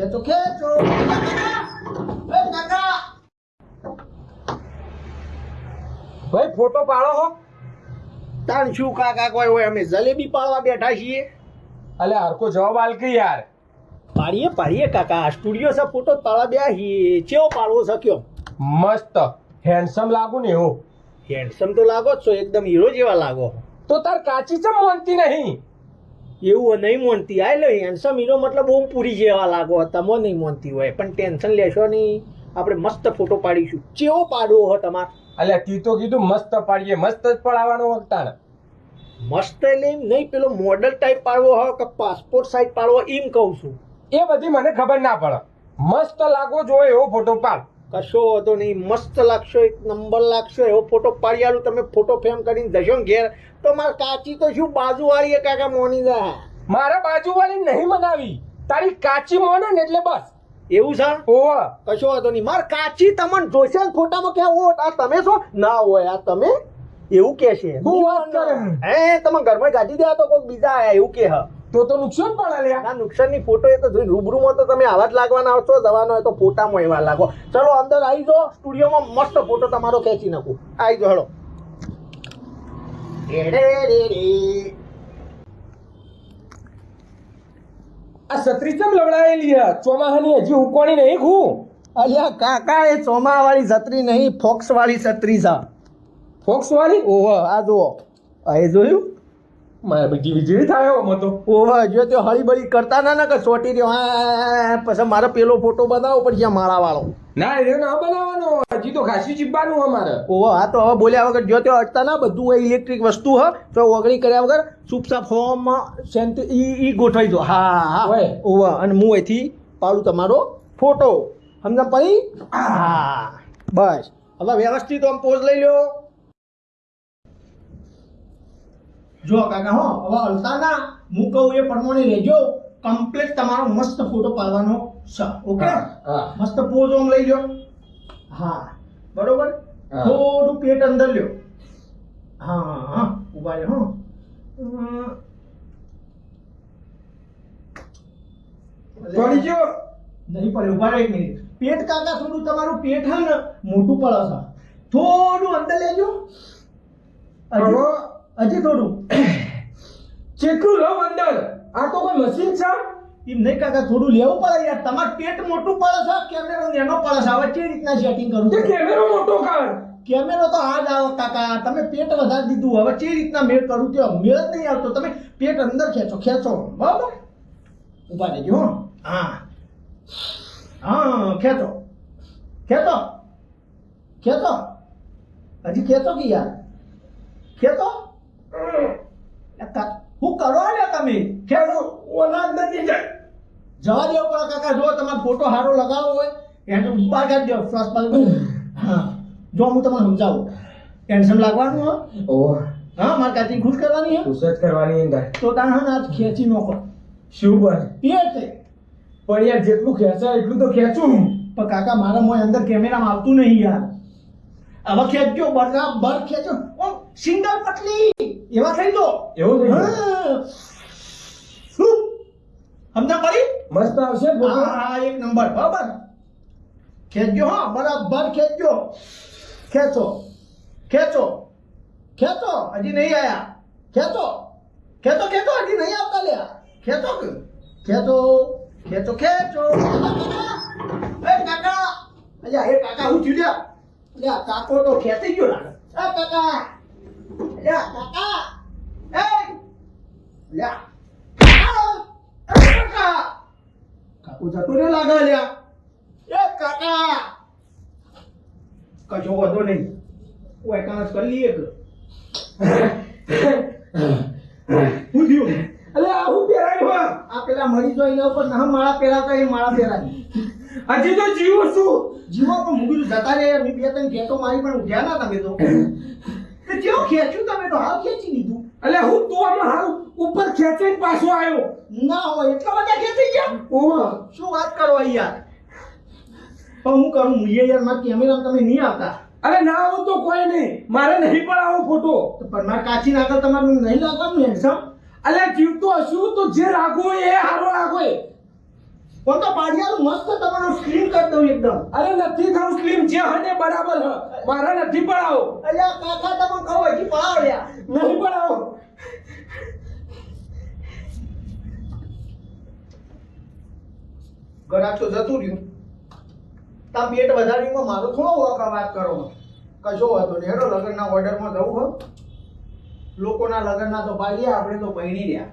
ખેંચો. ખેંચો ભાઈ ફોટો પાડો હો. તાણ શું કાકા કોઈ હોય? અમે જલેબી પાડવા બેઠા છીએ. અલે હરકો જવાબ આલ કે યાર. પાડીએ પાડીએ કાકા. સ્ટુડિયો છે ફોટો પાડવા બેઠા છીએ. ચેવો પાડવો શક્યો મસ્ત. હેન્ડસમ લાગુ ને એવો. હેન્ડસમ તો લાગો જ છો એકદમ હીરો જેવા લાગો. તો તાર કાચી ચમ માનતી નહીં? એવું નહીં મોનતી. આ લે હેન્ડસમ હીરો મતલબ બહુ પૂરી જેવા લાગો તમે નહીં મોનતી હોય. પણ ટેન્શન લેશો નહીં. આપણે મસ્ત ફોટો પાડીશું. ચેવો પાડવો હો તમારે? એટલે તી તો કીધું મસ્ત પાડીએ. મસ્ત જ પડાવવાનો વખતાણ મસ્ત એટલે એમ નહીં પેલો મોડલ ટાઈપ પાડવો હોય કે પાસપોર્ટ સાઈઝ પાડવો એમ કહું છું. એ બધી મને ખબર ના પડે. મસ્ત લાગવો જોઈએ એવો ફોટો પાડ. કશો હતો નહીં મસ્ત લાગશો એક નંબર લાગશો એવો ફોટો પાડી આલું તમે ફોટો ફ્રેમ કરીને જશો ને ઘેર. તો મારે કાચી તો શું બાજુવાળી એ કાકા મોની જાય મારા બાજુવાળી નહીં મનાવી. તારી કાચી મોને ને એટલે બસ. એવું છે? ઓવા કશો હતો નહીં. મારે કાચી તમને જોશે ને ફોટામાં કે ઓ આ તમે છો? ના હોય આ તમે એવું કે છે વાત કરે? હે તમે ઘરમાં ગાડી દે તો કોઈ બીજા આયા એવું કે હ. તો તો નુકસાન પણ લ્યા. ના નુકસાનની ફોટો એ તો જોઈ રૂબરૂમાં તો તમે આવા જ લાગવાના આવશો જવાનો હોય તો ફોટામાં એવા લાગો. ચલો અંદર આવી જાઓ સ્ટુડિયોમાં મસ્ત ફોટો તમારો ખેંચી નાખું. આવી જાઓ રે. આ છત્રી ચમ લવડાયેલી હે? ચોમાહાની હજી ઉકોણી નહીં ખું? અલ્યા કાકા એ ચોમા વાળી છત્રી નહીં ફોક્સ વાળી છત્રી છે. ફોક્સ વાળી ઓહો આ જુઓ. આ એ જોયું? મારા બીજી વીજળી થાય મતો ઓહો જો તે હળીબળી કરતા ના ના કે ચોટી રહ્યો. હા પછી મારે પેલો ફોટો બનાવવો પડશે માળા વાળો. ના એ ના બનાવવાનો. હજી તો ખાસી ચીપવાનું અમારે. ઓહો હા તો હવે બોલ્યા વગર જો તે અટતા ના બધું હોય ઇલેક્ટ્રિક વસ્તુ હ. તો ઓગળી કર્યા વગર ચૂપચાપ ફોર્મમાં સેન્ટ ઈ ઈ ગોઠવાઈ દો. હા હા. ઓહો અને હું અહીંથી પાડું તમારો ફોટો. સમજા પડી હા. બસ. હવે વ્યવસ્થિત આમ પોઝ લઈ લ્યો. જો કાકા હો હવે અલતાના હું કહું એ પ્રમાણે રહેજો. કમ્પ્લીટ તમારો મસ્ત ફોટો પાડવાનો છે ઓકે. મસ્ત પોઝ ઓમ લઈ લ્યો. હા બરોબર? થોડું પેટ અંદર લ્યો. હા હા ઊભા રહ્યો હો. પડી ગયો? નહીં પડે ઊભા રહે એક મિનિટ. પેટ કાકા થોડું તમારું પેટ હે ને મોટું પડે છે. થોડું અંદર લેજો. હજી હજી થોડું. કેટલું લો અંદર આ તો કોઈ મશીન છે? એમ નહીં કાકા થોડું લેવું પડે યાર. તમારે પેટ મોટું પડે છે કેમેરો નેનો પડે છે. હવે કેવી રીતના સેટિંગ કરું કેમેરો મોટો કર. કેમેરો તો આ જ આવો કાકા. તમે પેટ વધારી દીધું. હવે કેવી રીતના મેળ કરું? કે મેળ જ નહીં આવતો. તમે પેટ અંદર ખેંચો ખેંચો. બરાબર? ઊભા રહેજો હો. હા. હા ખેંચો. ખેંચો. ખેંચો. હજી ખેંચો કે યાર? ખેંચો? હું કરો ને તમે? ખેંચો ઓલા અંદર જાય. જવા દેવો પડે કાકા જો તમારો ફોટો સારો લગાવો હોય. એને તો બહાર કાઢી દો ફ્લસ હા. જો હું તમને સમજાવું. ટેન્શન લાગવાનું હો? ઓહ. હા મારે કાચી ખુશ કરવાની હે? પૂછત કરવાની અંદર. તો તાણ હે ને આજ ખેંચી નાખો શું બન છે પણ યાર જેટલું ખેંચાય એટલું તો ખેંચું. પણ કાકા મારા મોય અંદર કેમેરામાં આવતું નહીં યાર. હવે ખેંચજો બરાબર ખેંચો સિંગલ પટલી. એવા થઈ તો? એવું થઈ? સમજા પડી મસ્ત આવશે હા એક નંબર. બરાબર. ખેંચજો હા બરાબર ખેંચજો ખેંચો. ખેંચો. ખેંચો. હજી નહીં આયા. ખેંચો. ખેંચો ખેંચો. હજી નહીં આવતા લ્યા. ખેંચો. ખેંચો. ખેંચો ખેંચો. એ કાકા. અજા એ કાકા હું થયું લ્યા? કાકો તો ખેંચી ગયો લાગે. એ કાકા. અલ્યા કાકા એ આ! લ્યા પહેરાયું પેલા મરી જો એના ઉપર ના માળા પહેરાતા એ માળા પહેરાવી હજી તો જીવો છું જીવો પણ મૂકી જતા રે બે ત્રણ ખેતો મારી પણ ઉઠ્યા ના તમે તો જેવું ખેંચ્યું તમે તો? હાલ ખેંચી લીધું. એટલે હું તું આમાં હાલ ઉપર ખેંચીને પાછો આવ્યો ના હોય એટલા બધા ખેંચી ગયા? ઓહો. શું વાત કરો યાર? પણ હું કરું મુઈએ યાર મારા કેમેરા તમે નહીં આવતા. અરે ના આવું તો કોઈ નહીં. મારે નહીં પણ આવો ફોટો પણ મારે કાચી આગળ તમારું નહીં લાગવાનું એક્ઝામ અલે જીવતો હશું તો જે રાખવું એ હારો રાખો એ. પણ તો પાડિયાનું મસ્ત તમારું સ્ક્રીન કરી દઉં એકદમ. અરે નથી થાઉં સ્ક્રીન જે હને બરાબર હ. મારા નથી પડાવો અલ્યા કાકા તમે કહો હજી પડાવ લ્યા નહીં પડાવો ગરાક તો જતું રહ્યું. તા પેટ વધારીમાં મારો થોડો વાંકા વાત કરો. કશો વાંધો નહીં. હેડો લગ્નના ઓર્ડરમાં જવું હો. લોકોના લગ્નના તો પાડીએ આપણે તો પૈણી રહ્યા.